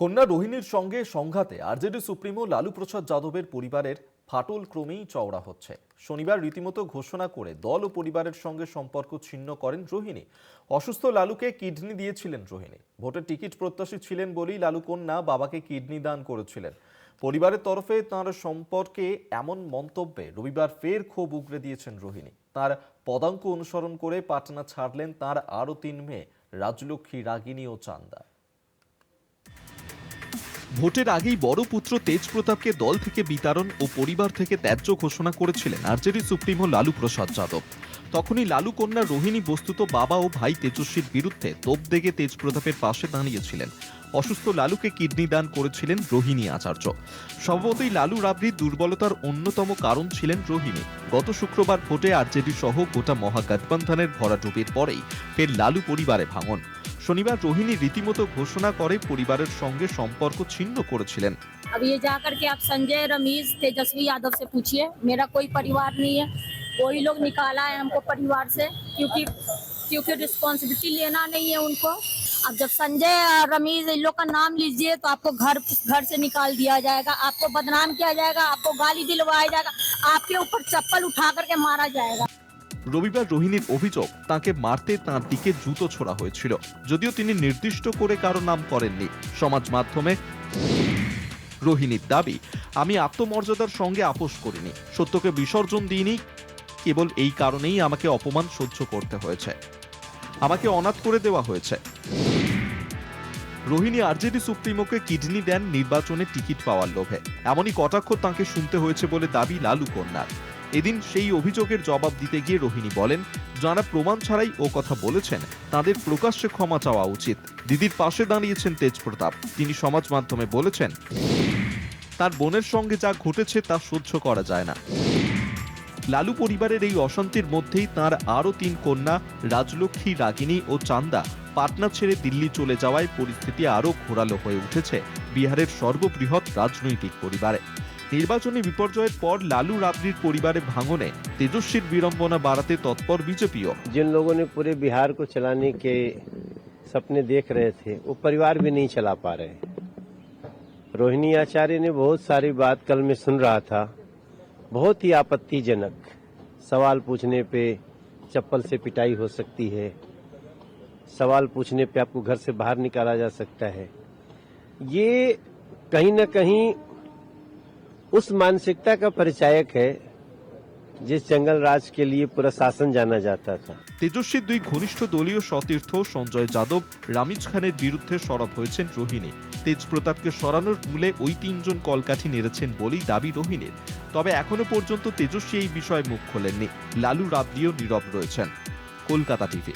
কন্যা রোহিণীর সঙ্গে সংঘাতে আরজেডি সুপ্রিমো লালু প্রসাদ যাদবের পরিবারের ফাটল ক্রমেই চওড়া হচ্ছে। শনিবার রীতিমতো ঘোষণা করে দল ও পরিবারের সঙ্গে সম্পর্ক ছিন্ন করেন রোহিণী। অসুস্থ লালুকে কিডনি দিয়েছিলেন রোহিণী। ভোটের টিকিট প্রত্যাশী ছিলেন বলেই লালু কন্যা বাবাকে কিডনি দান করেছিলেন। পরিবারের তরফে তাঁর সম্পর্কে এমন মন্তব্যে রবিবার ফের ক্ষোভ উগরে দিয়েছেন রোহিণী। তার পদাঙ্ক অনুসরণ করে পাটনা ছাড়লেন তার আরও তিন মেয়ে, রাজলক্ষ্মী রাগিনী ও চান্দা। ভোটের আগেই বড় পুত্র তেজ প্রতাপকে দল থেকে বিতাড়ন ও পরিবার থেকে ত্যায্য ঘোষণা করেছিলেন আরজেডি সুপ্রিমো লালু প্রসাদ যাদব। তখনই লালু কন্যা রোহিণী বস্তুত বাবা ও ভাই তেজস্বীর বিরুদ্ধে তোপ দেগে তেজ প্রতাপের পাশে দাঁড়িয়েছিলেন। অসুস্থ লালুকে কিডনি দান করেছিলেন রোহিণী আচার্য। সম্ভবতই লালু রাবড়ির দুর্বলতার অন্যতম কারণ ছিলেন রোহিণী। গত শুক্রবার ভোটে আরজেডি সহ গোটা মহাগঠবন্ধনের ভরাডুবির পরেই ফের লালু পরিবারে ভাঙন। শনিবার রোহিণী রীতিমতো ঘোষণা করে পরিবারের সঙ্গে সম্পর্ক ছিন্ন করেছিলেন अब ये जा करके आप संजय रमीज तेजस्वी यादव से पूछिए मेरा कोई परिवार नहीं है वही लोग निकाला है हमको परिवार से क्योंकि क्योंकि रिस्पॉन्सिबिलिटी लेना नहीं है उनको अब जब संजय और रमीज इन लोग का नाम लीजिए तो आपको घर घर से निकाल दिया जाएगा आपको बदनाम किया जाएगा आपको गाली दिलवाया जाएगा आपके ऊपर चप्पल उठा करके मारा जाएगा রবিবার রোহিণীর অভিযোগ, তাকে মারতে তাঁর দিকে জুতো ছোড়া হয়েছিল। যদিও তিনি নির্দিষ্ট করে কারও নাম করেননি। সমাজ মাধ্যমে রোহিণীর দাবি, আমি আত্মমর্যাদার সঙ্গে আপোষ করিনি। সত্যকে বিসর্জন দিইনি। কেবল এই কারণেই আমাকে অপমান সহ্য করতে হয়েছে। আমাকে অনাথ করে দেওয়া হয়েছে। রোহিণী আরজেডি সুপ্রিমোকে কিডনি দেন নির্বাচনে টিকিট পাওয়ার লোভে। এমনই কটাক্ষ তাঁকে শুনতে হয়েছে বলে দাবি লালু কন্যার। এদিন সেই অভিযোগের জবাব দিতে গিয়ে রোহিণী বলেন, যারা প্রমাণ ছাড়াই ও কথা বলেছেন, তাদের প্রকাশ্যে ক্ষমা চাওয়া উচিত। দিদির পাশে দাঁড়িয়েছেন তেজ প্রতাপ তিনি সমাজ মাধ্যমে বলেছেন, তার বোনের সঙ্গে যা ঘটেছে তা সহ্য করা যায় না। লালু পরিবারের এই অশান্তির মধ্যেই তার আরও তিন কন্যা, রাজলক্ষ্মী রাগিনী ও চান্দা পাটনা ছেড়ে দিল্লি চলে যাওয়ায় পরিস্থিতি আরও ঘোরালো হয়ে উঠেছে বিহারের সর্ববৃহৎ রাজনৈতিক পরিবারে। নির্বাচনী বিপর্যয়ের পর লালু রাবড়ির পরিবারে ভাঙনে তেজস্বীর বিড়ম্বনা বাড়াতে তৎপর বিজেপিও जिन लोगों ने पूरे बिहार को चलाने के सपने देख रहे थे वो परिवार भी नहीं चला पा रहे रोहिणी आचार्य ने बहुत सारी बात कल मैं सुन रहा था बहुत ही आपत्तिजनक सवाल पूछने पे चप्पल से पिटाई हो सकती है सवाल पूछने पे आपको घर से बाहर निकाला जा सकता है ये कहीं न कहीं उस मानसिकता का परिचायक है जिस जंगल राज के लिए पूरा शासन जाना जाता था তেজস্বীর দুই ঘনিষ্ঠ দলীয় সতীর্থ সঞ্জয় যাদব রামিজ খানের বিরুদ্ধে সরব হয়েছেন রোহিণী তেজ প্রতাপকে সরানোর মূলে ওই তিনজন কলকাঠি নেড়েছেন বলেই দাবি রোহিণীর তবে এখনো পর্যন্ত তেজস্বী এই বিষয়ে মুখ খোলেননি লালু রাবড়িও নীরব রয়েছেন কলকাতা টিভি